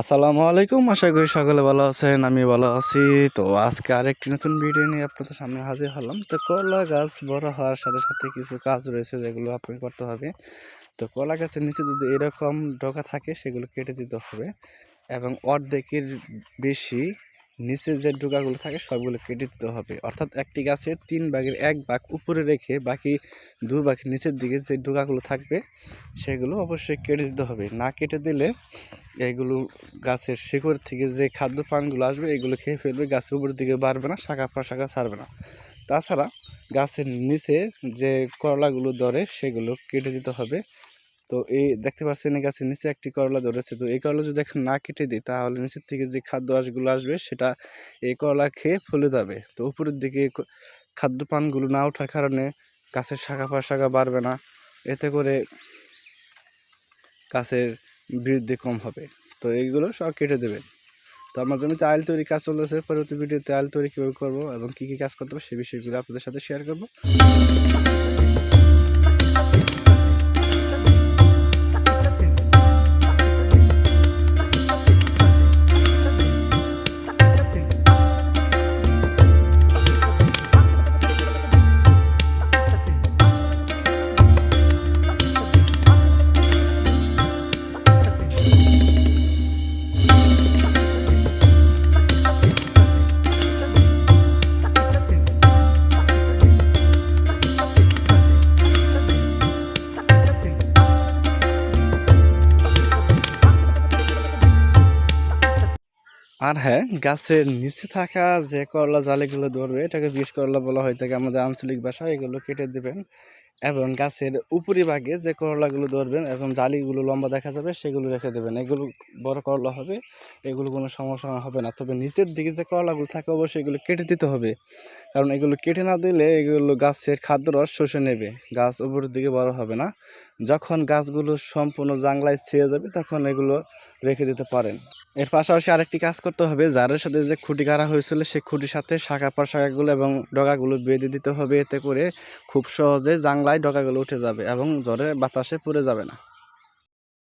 আসসালামু আলাইকুম। আশা করি সকলে ভালো আছেন, আমি ভালো আছি। তো আজকে আরেকটি নতুন ভিডিও নিয়ে আপনাদের সামনে হাজির হলাম। তো কলা গাছ বড় হওয়ার সাথে সাথে কিছু কাজ রয়েছে যেগুলো আপনি করতে হবে। তো কলা গাছের নিচে যদি এরকম ডগা থাকে, সেগুলো কেটে দিতে হবে এবং অর্ধেকের বেশি নিচে যে ডোকাগুলো থাকে সবগুলো কেটে দিতে হবে। অর্থাৎ একটি গাছের তিন ভাগের এক ভাগ উপরে রেখে বাকি দু ভাগ নিচের দিকে যে ডোকাগুলো থাকবে, সেগুলো অবশ্যই কেটে দিতে হবে। না কেটে দিলে এগুলো গাছের শিকড় থেকে যে খাদ্য পানগুলো আসবে, এগুলো খেয়ে ফেলবে, গাছের উপরের দিকে বাড়বে না, শাখা প্রশাখা ছাড়বে না। তাছাড়া গাছের নিচে যে করলাগুলো ধরে, সেগুলো কেটে দিতে হবে। তো এই দেখতে পাচ্ছেন এই গাছের নিচে একটি করলা ধরেছে। তো এই করলা যদি এখন না কেটে দিই, তাহলে নিচের থেকে যে খাদ্য আঁশগুলো আসবে, সেটা এই করলা খেয়ে ফলে যাবে। তো উপরের দিকে খাদ্য পানগুলো না ওঠার কারণে গাছের শাখা প্রশাখা বাড়বে না। এতে করে গাছের বৃদ্ধি কম হবে। তো এইগুলো সব কেটে দেবে। তো আমার জমিতে আইল তৈরি কাজ চলতেছে। পরবর্তী ভিডিওতে আইল তৈরি কীভাবে করব এবং কী কী কাজ করতে হবে সে বিষয়গুলো আপনাদের সাথে শেয়ার করব। আর হ্যাঁ গাছের নিচে থাকা যে করলা জালিগুলো ধরবে, এটাকে বিষ করলা বলা হয় থাকে আমাদের আঞ্চলিক ভাষায় এগুলো কেটে দেবেন। এবং গাছের উপরি ভাগে যে করলাগুলো ধরবেন এবং জালিগুলো লম্বা দেখা যাবে, সেগুলো রেখে দেবেন। এগুলো বড় করলা হবে, এগুলো কোনো সমস্যা হবে না। তবে নিচের দিকে যে করলাগুলো থাকে, অবশ্যই এগুলো কেটে দিতে হবে। কারণ এগুলো কেটে না দিলে এগুলো গাছের খাদ্য রস শোষে নেবে। গাছ উপরের দিকে বড় হবে না। যখন গাছগুলো সম্পূর্ণ জাংলায় ছেয়ে যাবে, তখন এগুলো রেখে দিতে পারেন। এর পাশাপাশি আরেকটি কাজ করতে হবে জারের সাথে যে খুঁটি গাড়া হয়েছিল সেই খুঁটির সাথে শাখা প্রশাখাগুলো এবং ডগাগুলো বেঁধে দিতে হবে। এতে করে খুব সহজে জাংলায় ডগাগুলো উঠে যাবে এবং জ্বরে বাতাসে পুড়ে যাবে না।